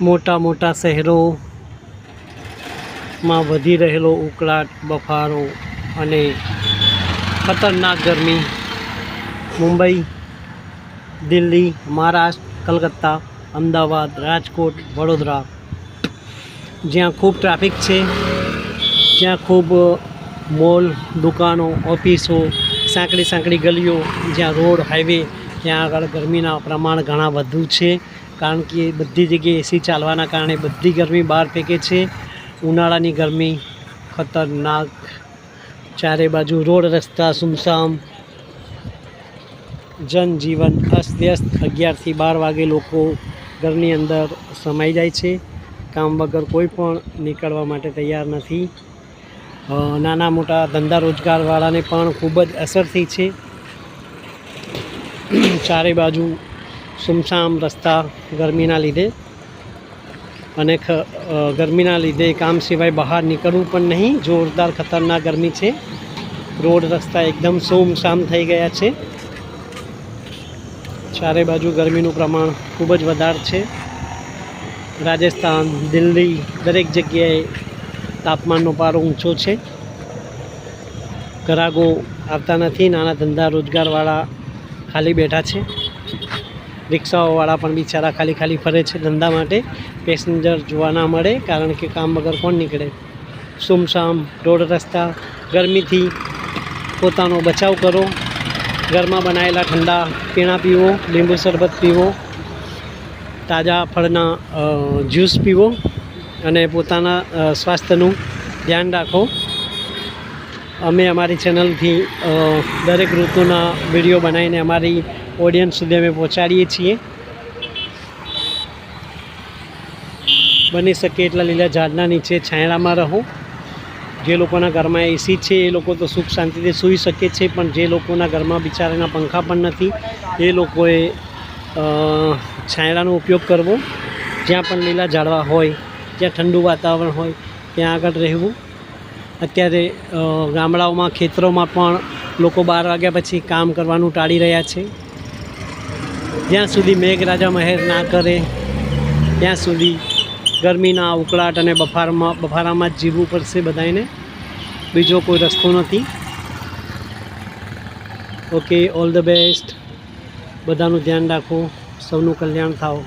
મોટા મોટા શહેરોમાં વધી રહેલો ઉકળાટ, બફારો અને ખતરનાક ગરમી. મુંબઈ, દિલ્હી, મહારાષ્ટ્ર, કલકત્તા, અમદાવાદ, રાજકોટ, વડોદરા, જ્યાં ખૂબ ટ્રાફિક છે, જ્યાં ખૂબ મોલ, દુકાનો, ઓફિસો સાંકડી સાંકડી ગલીઓ, જ્યાં રોડ, હાઈવે, ત્યાં આગળ ગરમીના પ્રમાણ ઘણા વધુ છે. કારણ કે બધી જગ્યાએ એસી ચાલવાના કારણે બધી ગરમી બહાર ફેંકે છે. ઉનાળાની ગરમી ખતરનાક. ચારે બાજુ રોડ રસ્તા સુમસામ. જનજીવન અસ્તવ્યસ્ત. અગિયારથી બાર વાગે લોકો ઘરની અંદર સમાઈ જાય છે. કામ વગર કોઈ પણ નીકળવા માટે તૈયાર નથી. નાના મોટા ધંધા રોજગારવાળાને પણ ખૂબ જ અસર થઈ છે. ચારે બાજુ સુમસામ રસ્તા ગરમીના લીધે. અને ગરમીના લીધે કામ સિવાય બહાર નીકળવું પણ નહીં. જોરદાર ખતરનાક ગરમી છે. રોડ રસ્તા એકદમ સુમસામ થઈ ગયા છે. ચારે બાજુ ગરમીનું પ્રમાણ ખૂબ જ વધારે છે. રાજસ્થાન, દિલ્હી દરેક જગ્યાએ તાપમાનનો પારો ઊંચો છે. ગ્રાહકો આવતા નથી. નાના ધંધા રોજગારવાળા ખાલી બેઠા છે. રિક્ષાઓવાળા પણ બિચારા ખાલી ખાલી ફરે છે ધંધા માટે. પેસેન્જર જોવા ના મળે કારણ કે કામ વગર કોણ નીકળે. સુમસામ, રોડ રસ્તા, ગરમીથી પોતાનો બચાવ કરો. ઘરમાં બનાવેલા ઠંડા પીણા પીવો, લીંબુ શરબત પીવો, તાજા ફળના જ્યુસ પીવો અને પોતાના સ્વાસ્થ્યનું ધ્યાન રાખો. અમે અમારી ચેનલથી દરેક ઋતુના વીડિયો બનાવીને અમારી ઓડિયન્સ સુધી અમે પહોંચાડીએ છીએ. બની શકે એટલા લીલા ઝાડના નીચે છાંયડામાં રહો. જે લોકોના ઘરમાં એસી છે, એ લોકો તો સુખ શાંતિથી સૂઈ શકે છે, પણ જે લોકોના ઘરમાં બિચારાના પંખા પણ નથી, એ લોકોએ છાયડાનો ઉપયોગ કરવો. જ્યાં પણ લીલા ઝાડવા હોય જ્યાં ઠંડુ વાતાવરણ હોય, ત્યાં આગળ રહેવું. અત્યારે ગામડાઓમાં, ખેતરોમાં પણ લોકો બાર વાગ્યા પછી કામ કરવાનું ટાળી રહ્યા છે. જ્યાં સુધી મેઘરાજા મહેર ના કરે, ત્યાં સુધી ગરમીના ઉકળાટ અને બફારમાં બફારામાં જ જીવવું પડશે બધાને બીજો કોઈ રસ્તો નથી. ઓકે ઓલ ધ બેસ્ટ બધાનું ધ્યાન રાખો. સૌનું કલ્યાણ થાઓ.